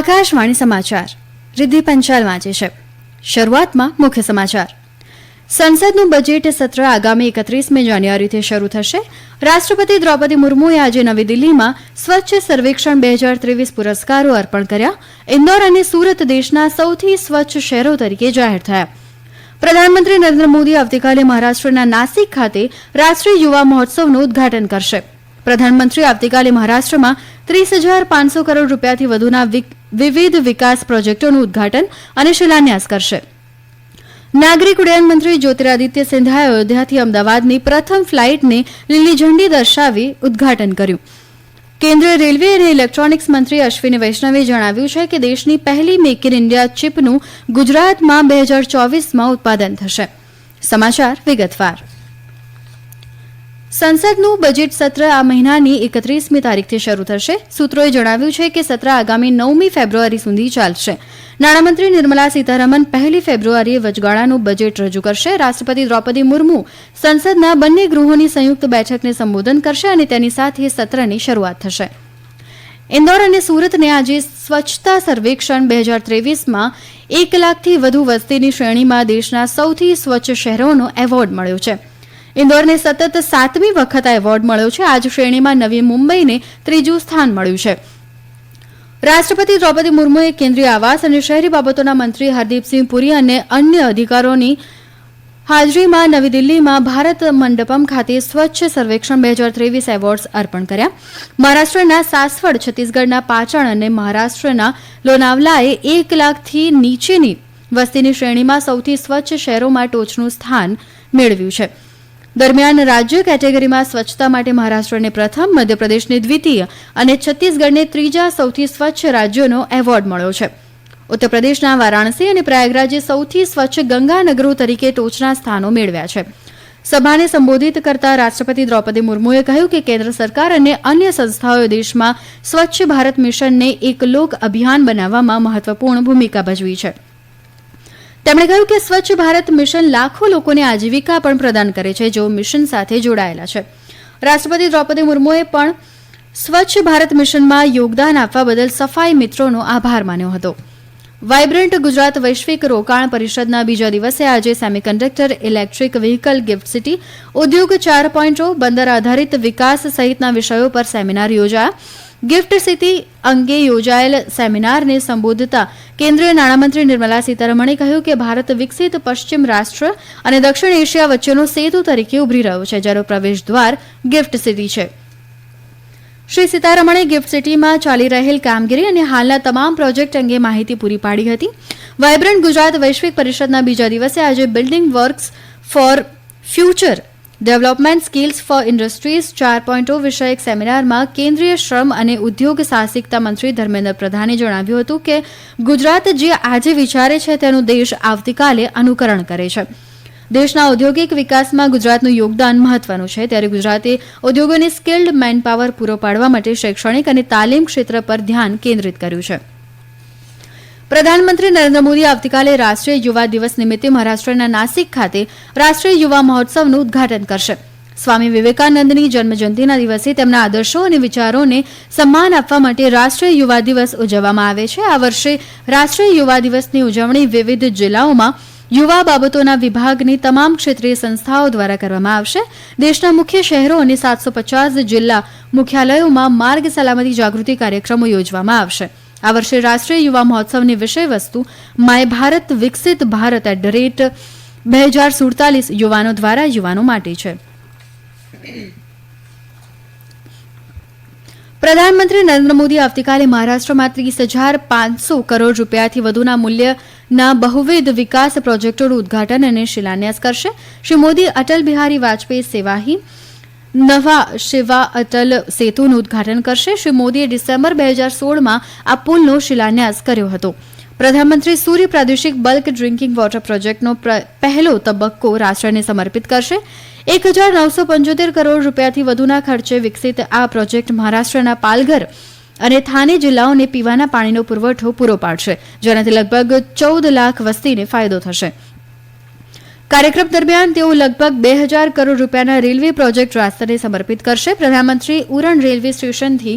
આકાશવાણી સમાચાર. રિદ્ધિ પંચાલ વાંચે છે. શરૂઆતમાં મુખ્ય સમાચાર. સંસદનું બજેટ સત્ર આગામી એકત્રીસમી જાન્યુઆરીથી શરૂ થશે. રાષ્ટ્રપતિ દ્રૌપદી મુર્મુએ આજે નવી દિલ્હીમાં સ્વચ્છ સર્વેક્ષણ બે હજાર ત્રેવીસ પુરસ્કારો અર્પણ કર્યા. ઇન્દોર અને સુરત દેશના સૌથી સ્વચ્છ શહેરો તરીકે જાહેર થયા. પ્રધાનમંત્રી નરેન્દ્ર મોદી આવતીકાલે મહારાષ્ટ્રના નાસિક ખાતે રાષ્ટ્રીય યુવા મહોત્સવનું ઉદ્ઘાટન કરશે. પ્રધાનમંત્રી આવતીકાલે મહારાષ્ટ્રમાં ત્રીસ હજાર પાંચસો કરોડ રૂપિયાથી વધુના વિવિધ વિકાસ પ્રોજેક્ટોનું ઉદ્ઘાટન અને શિલાન્યાસ કરશે. નાગરિક ઉડ્ડયન મંત્રી જ્યોતિરાદિત્ય સિંધાએ અયોધ્યાથી અમદાવાદની પ્રથમ ફ્લાઇટને લીલી ઝંડી દર્શાવી ઉદ્ઘાટન કર્યું. કેન્દ્રીય રેલવે અને ઇલેક્ટ્રોનિક્સ મંત્રી અશ્વિની વૈષ્ણવે જણાવ્યું છે કે દેશની પહેલી મેક ઇન ઇન્ડિયા ચીપનું ગુજરાતમાં બે હજાર ચોવીસમાં ઉત્પાદન થશે. સમાચાર વિગતવાર. સંસદનું બજેટ સત્ર આ મહિનાની એકત્રીસમી તારીખથી શરૂ થશે. સૂત્રોએ જણાવ્યું છે કે સત્ર આગામી નવમી ફેબ્રુઆરી સુધી ચાલશે. નાણામંત્રી નિર્મલા સીતારમન પહેલી ફેબ્રુઆરીએ વચગાળાનું બજેટ રજૂ કરશે. રાષ્ટ્રપતિ દ્રૌપદી મુર્મુ સંસદના બંને ગૃહોની સંયુક્ત બેઠકને સંબોધન કરશે અને તેની સાથે સત્રની શરૂઆત થશે. ઇન્દોર અને સુરતને આજે સ્વચ્છતા સર્વેક્ષણ બે હજાર ત્રેવીસમાં એક લાખથી વધુ વસ્તીની શ્રેણીમાં દેશના સૌથી સ્વચ્છ શહેરોનો એવોર્ડ મળ્યો છે. ઇન્દોરને સતત સાતમી વખત આ એવોર્ડ મળ્યો છે. આજ શ્રેણીમાં નવી મુંબઈને ત્રીજું સ્થાન મળ્યું છે. રાષ્ટ્રપતિ દ્રૌપદી મુર્મુએ કેન્દ્રીય આવાસ અને શહેરી બાબતોના મંત્રી હરદીપસિંહ પુરી અને અન્ય અધિકારોની હાજરીમાં નવી દિલ્હીમાં ભારત મંડપમ ખાતે સ્વચ્છ સર્વેક્ષણ બે હજાર ત્રેવીસ એવોર્ડ્સ અર્પણ કર્યા. મહારાષ્ટ્રના સાસવડ, છત્તીસગઢના પાચણ અને મહારાષ્ટ્રના લોનાવલાએ એક લાખથી નીચેની વસ્તીની શ્રેણીમાં સૌથી સ્વચ્છ શહેરોમાં ટોચનું સ્થાન મેળવ્યું છે. દરમિયાન રાજ્ય કેટેગરીમાં સ્વચ્છતા માટે મહારાષ્ટ્રને પ્રથમ, મધ્યપ્રદેશને દ્વિતીય અને છત્તીસગઢને ત્રીજા સૌથી સ્વચ્છ રાજ્યોનો એવોર્ડ મળ્યો છે. ઉત્તર પ્રદેશના વારાણસી અને પ્રયાગરાજે સૌથી સ્વચ્છ ગંગાનગરો તરીકે ટોચના સ્થાનો મેળવ્યા છે. સભાને સંબોધિત કરતા રાષ્ટ્રપતિ દ્રૌપદી મુર્મુએ કહ્યું કે કેન્દ્ર સરકાર અને અન્ય સંસ્થાઓએ દેશમાં સ્વચ્છ ભારત મિશનને એક લોક અભિયાન બનાવવામાં મહત્વપૂર્ણ ભૂમિકા ભજવી છે. તેમણે કહ્યું કે સ્વચ્છ ભારત મિશન લાખો લોકોને આજીવિકા પણ પ્રદાન કરે છે, જેઓ મિશન સાથે જોડાયેલા છે. રાષ્ટ્રપતિ દ્રૌપદી મુર્મુએ પણ સ્વચ્છ ભારત મિશનમાં યોગદાન આપવા બદલ સફાઈ મિત્રોનો આભાર માન્યો હતો. વાઇબ્રન્ટ ગુજરાત વૈશ્વિક રોકાણ પરિષદના બીજા દિવસે આજે semiconductor electric vehicle GIFT City, ઉદ્યોગ ચાર પોઈન્ટ, બંદર આધારિત વિકાસ સહિતના વિષયો પર સેમિનાર યોજાયા. ગિફ્ટ સિટી અંગે યોજાયેલ સેમિનારને સંબોધતા કેન્દ્રીય નાણામંત્રી નિર્મલા સીતારમણે કહ્યું કે ભારત વિકસિત પશ્ચિમ રાષ્ટ્ર અને દક્ષિણ એશિયા વચ્ચેનો સેતુ તરીકે ઉભરી રહ્યો છે, જેનો પ્રવેશ દ્વાર ગિફ્ટ સિટી છે. શ્રી સીતારમણે ગિફ્ટ સિટીમાં ચાલી રહેલ કામગીરી અને હાલના તમામ પ્રોજેક્ટ અંગે માહિતી પૂરી પાડી હતી. વાઇબ્રન્ટ ગુજરાત વૈશ્વિક પરિષદના બીજા દિવસે આજે building works for future development skills for industries ચાર પોઈન્ટ વિષયક સેમિનારમાં કેન્દ્રીય શ્રમ અને ઉદ્યોગ સાહસિકતા મંત્રી ધર્મેન્દ્ર પ્રધાને જણાવ્યું હતું કે ગુજરાત જે આજે વિચારે છે તેનું દેશ આવતીકાલે અનુકરણ કરે છે. દેશના ઔદ્યોગિક વિકાસમાં ગુજરાતનું યોગદાન મહત્વનું છે. ત્યારે ગુજરાતે ઉદ્યોગોને સ્કિલ્ડ મેનપાવર પૂરો પાડવા માટે શૈક્ષણિક અને તાલીમ ક્ષેત્ર પર ધ્યાન કેન્દ્રિત કર્યું છે. પ્રધાનમંત્રી નરેન્દ્ર મોદી આવતીકાલે રાષ્ટ્રીય યુવા દિવસ નિમિત્તે મહારાષ્ટ્રના નાસિક ખાતે રાષ્ટ્રીય યુવા મહોત્સવનું ઉદ્ઘાટન કરશે. સ્વામી વિવેકાનંદની જન્મજયંતિના દિવસે તેમના આદર્શો અને વિચારોને સન્માન આપવા માટે રાષ્ટ્રીય યુવા દિવસ ઉજવવામાં આવે છે. આ વર્ષે રાષ્ટ્રીય યુવા દિવસની ઉજવણી વિવિધ જિલ્લાઓમાં યુવા બાબતોના વિભાગની તમામ ક્ષેત્રીય સંસ્થાઓ દ્વારા કરવામાં આવશે. દેશના મુખ્ય શહેરો અને સાતસો પચાસ જિલ્લા મુખ્યાલયોમાં માર્ગ સલામતી જાગૃતિ કાર્યક્રમો યોજવામાં આવશે. આ વર્ષે રાષ્ટ્રીય યુવા મહોત્સવની વિષય માય ભારત વિકસિત ભારત એટ ધ રેટ બે હજાર સુડતાલીસ યુવાનો દ્વારા યુવાનો માટે છે. પ્રધાનમંત્રી નરેન્દ્ર મોદી આવતીકાલે મહારાષ્ટ્રમાં ત્રીસ હજાર પાંચસો કરોડ રૂપિયાથી વધુના મૂલ્યના બહુવિધ વિકાસ પ્રોજેક્ટોનું ઉદ્ઘાટન અને શિલાન્યાસ કરશે. શ્રી મોદી અટલ બિહારી વાજપેયી સેવાહી નવા શિવા અટલ સેતુનું ઉદ્ઘાટન કરશે. શ્રી મોદીએ ડિસેમ્બર બે હજાર સોળમાં આ પુલનો શિલાન્યાસ કર્યો હતો. પ્રધાનમંત્રી સૂર્ય પ્રાદેશિક બલ્ક ડ્રિંકિંગ વોટર પ્રોજેક્ટનો પહેલો તબક્કો રાષ્ટ્રને સમર્પિત કરશે. એક હજાર નવસો પંચોતેર કરોડ રૂપિયાથી વધુના ખર્ચે વિકસિત આ પ્રોજેક્ટ મહારાષ્ટ્રના પાલઘર અને થાને જિલ્લાઓને પીવાના પાણીનો પુરવઠો પૂરો પાડશે, જેનાથી લગભગ ચૌદ લાખ વસ્તીને ફાયદો થશે. કાર્યક્રમ દરમિયાન તેઓ લગભગ બે હજાર કરોડ રૂપિયાના રેલવે પ્રોજેક્ટ રાસ્તાને સમર્પિત કરશે. પ્રધાનમંત્રી ઉરણ રેલવે સ્ટેશનથી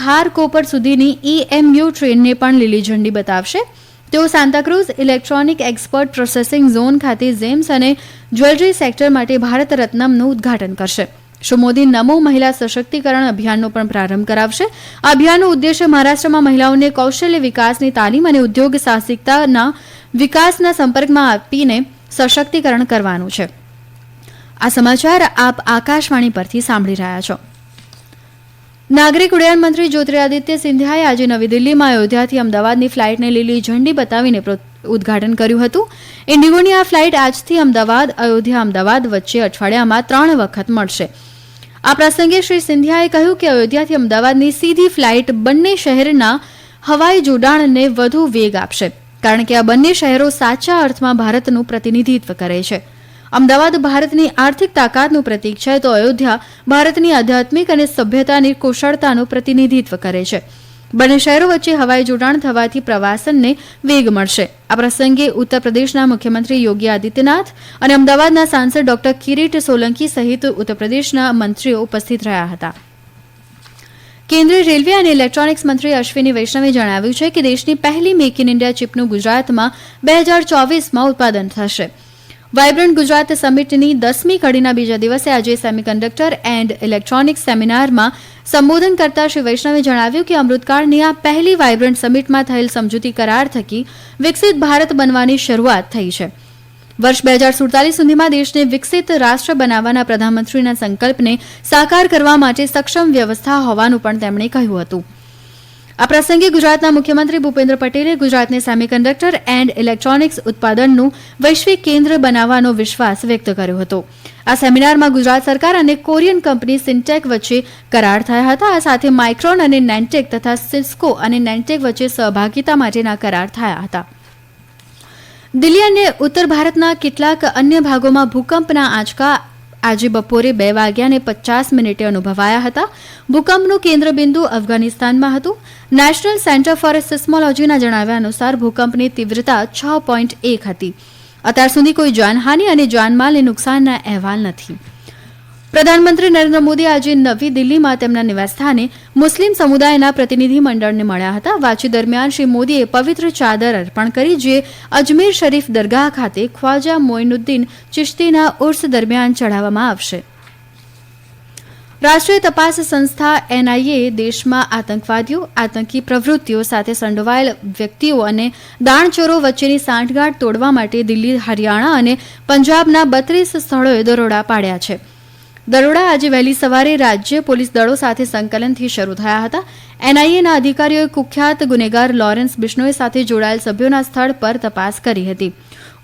ખારકોપર સુધીની ઈએમયુ ટ્રેનને પણ લીલી ઝંડી બતાવશે. તેઓ Santacruz electronic expert processing zone ખાતે જેમ્સ અને જ્વેલરી સેક્ટર માટે ભારત રત્નમનું ઉદ્ઘાટન કરશે. શ્રી મોદી નમો મહિલા સશક્તિકરણ અભિયાનનો પણ પ્રારંભ કરાવશે. આ અભિયાનનો ઉદ્દેશ્ય મહારાષ્ટ્રમાં મહિલાઓને કૌશલ્ય વિકાસની તાલીમ અને ઉદ્યોગ સાહસિકતાના વિકાસના સંપર્કમાં આપીને સશક્તિકરણ કરવાનું છે. આ સમાચાર આપ આકાશવાણી પરથી સાંભળી રહ્યા છો. નાગરિક ઉડ્ડયન મંત્રી જ્યોતિરાદિત્ય સિંધિયાએ આજે નવી દિલ્હીમાં અયોધ્યાથી અમદાવાદની ફ્લાઇટને લીલી ઝંડી બતાવીને ઉદઘાટન કર્યું હતું. ઇન્ડિગોની આ ફ્લાઇટ આજથી અમદાવાદ, અયોધ્યા, અમદાવાદ વચ્ચે અઠવાડિયામાં ત્રણ વખત મળશે. આ પ્રસંગે શ્રી સિંધિયાએ કહ્યું કે અયોધ્યાથી અમદાવાદની સીધી ફ્લાઇટ બંને શહેરના હવાઈ જોડાણને વધુ વેગ આપશે. કારણ કે આ બંને શહેરો સાચા અર્થમાં ભારતનું પ્રતિનિધિત્વ કરે છે. અમદાવાદ ભારતની આર્થિક તાકાતનું પ્રતીક છે તો અયોધ્યા ભારતની આધ્યાત્મિક અને સભ્યતાની કુશળતાનું પ્રતિનિધિત્વ કરે છે. બંને શહેરો વચ્ચે હવાઈ જોડાણ થવાથી પ્રવાસનને વેગ મળશે. આ પ્રસંગે ઉત્તર પ્રદેશના મુખ્યમંત્રી યોગી આદિત્યનાથ અને અમદાવાદના સાંસદ ડોક્ટર કિરીટ સોલંકી સહિત ઉત્તર પ્રદેશના મંત્રીઓ ઉપસ્થિત રહ્યા હતા. કેન્દ્રીય રેલવે અને ઇલેક્ટ્રોનિક્સ મંત્રી અશ્વિની વૈષ્ણવે જણાવ્યું છે કે દેશની પહેલી મેક ઇન ઇન્ડિયા ચીપનું ગુજરાતમાં બે હજાર ચોવીસમાં ઉત્પાદન થશે. વાયબ્રન્ટ ગુજરાત સમિટની દસમી કડીના બીજા દિવસે આજે સેમિકન્ડક્ટર એન્ડ ઇલેક્ટ્રોનિક્સ સેમિનારમાં સંબોધન કરતા શ્રી વૈષ્ણવે જણાવ્યું કે અમૃતકાળની આ પહેલી વાયબ્રન્ટ સમિટમાં થયેલ સમજૂતી કરાર થકી વિકસિત ભારત બનવાની શરૂઆત થઈ છે. વર્ષ બે હજાર સુડતાલીસ સુધીમાં દેશને વિકસિત રાષ્ટ્ર બનાવવાના પ્રધાનમંત્રીના સંકલ્પને સાકાર કરવા માટે સક્ષમ વ્યવસ્થા હોવાનું પણ તેમણે કહ્યું હતું. આ પ્રસંગે ગુજરાતના મુખ્યમંત્રી ભૂપેન્દ્ર પટેલે ગુજરાતને સેમિકન્ડક્ટર એન્ડ ઇલેક્ટ્રોનિક્સ ઉત્પાદનનું વૈશ્વિક કેન્દ્ર બનાવવાનો વિશ્વાસ વ્યક્ત કર્યો હતો. આ સેમિનારમાં ગુજરાત સરકાર અને કોરિયન કંપની સિન્ટેક વચ્ચે કરાર થયા હતા. આ સાથે માઇક્રોન અને નેન્ટેક તથા સિસ્કો અને નેન્ટેક વચ્ચે સહભાગિતા માટેના કરાર થયા હતા. દિલ્હી અને ઉત્તર ભારતના કેટલાક અન્ય ભાગોમાં ભૂકંપના આંચકા આજે બપોરે બે વાગ્યાને પચાસ મિનિટે અનુભવાયા હતા. ભૂકંપનું કેન્દ્રબિંદુ અફઘાનિસ્તાનમાં હતું. નેશનલ સેન્ટર ફોર સિસ્મોલોજીના જણાવ્યા અનુસાર ભૂકંપની તીવ્રતા છ પોઈન્ટ એક હતી. અત્યાર સુધી કોઈ જાનહાનિ અને જાનમાલને નુકસાનના અહેવાલ નથી. પ્રધાનમંત્રી નરેન્દ્ર મોદી આજે નવી દિલ્હીમાં તેમના નિવાસસ્થાને મુસ્લિમ સમુદાયના પ્રતિનિધિ મંડળને મળ્યા હતા. વાતચીત દરમિયાન શ્રી મોદીએ પવિત્ર ચાદર અર્પણ કરી, જે અજમેર શરીફ દરગાહ ખાતે ખ્વાજા મોઇનુદ્દીન ચિશ્તીના ઉર્સ દરમિયાન ચઢાવવામાં આવશે. રાષ્ટ્રીય તપાસ સંસ્થા એનઆઈએ દેશમાં આતંકવાદીઓ, આતંકી પ્રવૃત્તિઓ સાથે સંડોવાયેલ વ્યક્તિઓ અને દાણચોરો વચ્ચેની સાંઠગાંઠ તોડવા માટે દિલ્હી, હરિયાણા અને પંજાબના બત્રીસ સ્થળોએ દરોડા પાડ્યા છે. દરોડા આજે વહેલી સવારે રાજ્ય પોલીસ દળો સાથે સંકલનથી શરૂ થયા હતા. એનઆઈએના અધિકારીઓએ કુખ્યાત ગુનેગાર લોરેન્સ બિશ્નોઈ સાથે જોડાયેલ સભ્યોના સ્થળ પર તપાસ કરી હતી.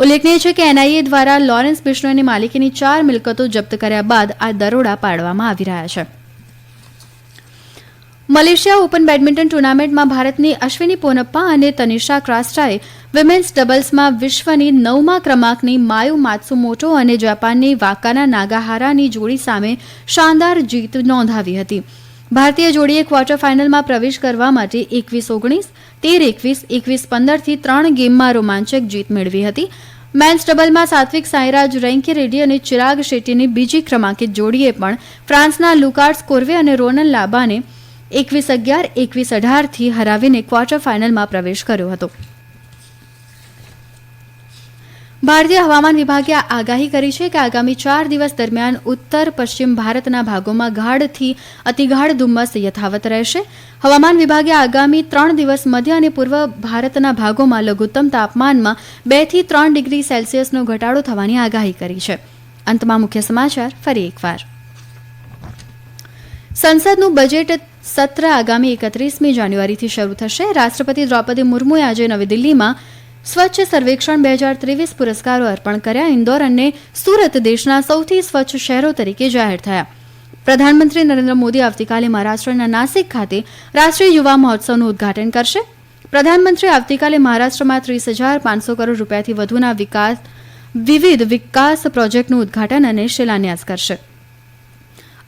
ઉલ્લેખનીય છે કે એનઆઈએ દ્વારા લોરેન્સ બિશ્નોઈની માલિકીની ચાર મિલકતો જપ્ત કર્યા બાદ આ દરોડા પાડવામાં આવી રહ્યા છે. મલેશિયા ઓપન બેડમિન્ટન ટુર્નામેન્ટમાં ભારતની અશ્વિની પોનપ્પા અને તનિષા ક્રાસ્ટાએ વિમેન્સ ડબલ્સમાં વિશ્વની નવમા ક્રમાંકની માયુ માત્સુમોટો અને જાપાનની વાકાના નાગાહારાની જોડી સામે શાનદાર જીત નોંધાવી હતી. ભારતીય જોડીએ ક્વાર્ટર ફાઇનલમાં પ્રવેશ કરવા માટે એકવીસ ઓગણીસ, તેર એકવીસ એકવીસ પંદરથી ત્રણ ગેમમાં રોમાંચક જીત મેળવી હતી. મેન્સ ડબલમાં સાત્વિક સાંઈરાજ, રેન્કી રેડ્ડી અને ચિરાગ શેટ્ટીની બીજી ક્રમાંકિત જોડીએ પણ ફ્રાન્સના લુકાર્ડ્સ કોર્વે અને રોનલ લાબાને એકવીસ અગિયાર, એકવીસ અઢારથી હરાવીને ક્વાર્ટર ફાઇનલમાં પ્રવેશ કર્યો હતો. ભારતીય હવામાન વિભાગે આગાહી કરી છે કે આગામી ચાર દિવસ દરમિયાન ઉત્તર પશ્ચિમ ભારતના ભાગોમાં ગાઢથી અતિગાઢ ધુમ્મસ યથાવત રહેશે. હવામાન વિભાગે આગામી ત્રણ દિવસ મધ્ય અને પૂર્વ ભારતના ભાગોમાં લઘુત્તમ તાપમાનમાં બેથી ત્રણ ડિગ્રી સેલ્સિયસનો ઘટાડો થવાની આગાહી કરી છે. અંતમાં મુખ્ય સમાચાર ફરી એકવાર. સંસદનું બજેટ સત્ર આગામી એકત્રીસમી જાન્યુઆરીથી શરૂ થશે. રાષ્ટ્રપતિ દ્રૌપદી મુર્મુએ આજે નવી દિલ્હીમાં સ્વચ્છ સર્વેક્ષણ બે હજાર ત્રેવીસ પુરસ્કારો અર્પણ કર્યા. ઇન્દોર અને સુરત દેશના સૌથી સ્વચ્છ શહેરો તરીકે જાહેર થયા. પ્રધાનમંત્રી નરેન્દ્ર મોદી આવતીકાલે મહારાષ્ટ્રના નાસિક ખાતે રાષ્ટ્રીય યુવા મહોત્સવનું ઉદઘાટન કરશે. પ્રધાનમંત્રી આવતીકાલે મહારાષ્ટ્રમાં ત્રીસ હજાર પાંચસો કરોડ રૂપિયાથી વધુના વિકાસ, વિવિધ વિકાસ પ્રોજેક્ટનું ઉદ્ઘાટન અને શિલાન્યાસ કરશે.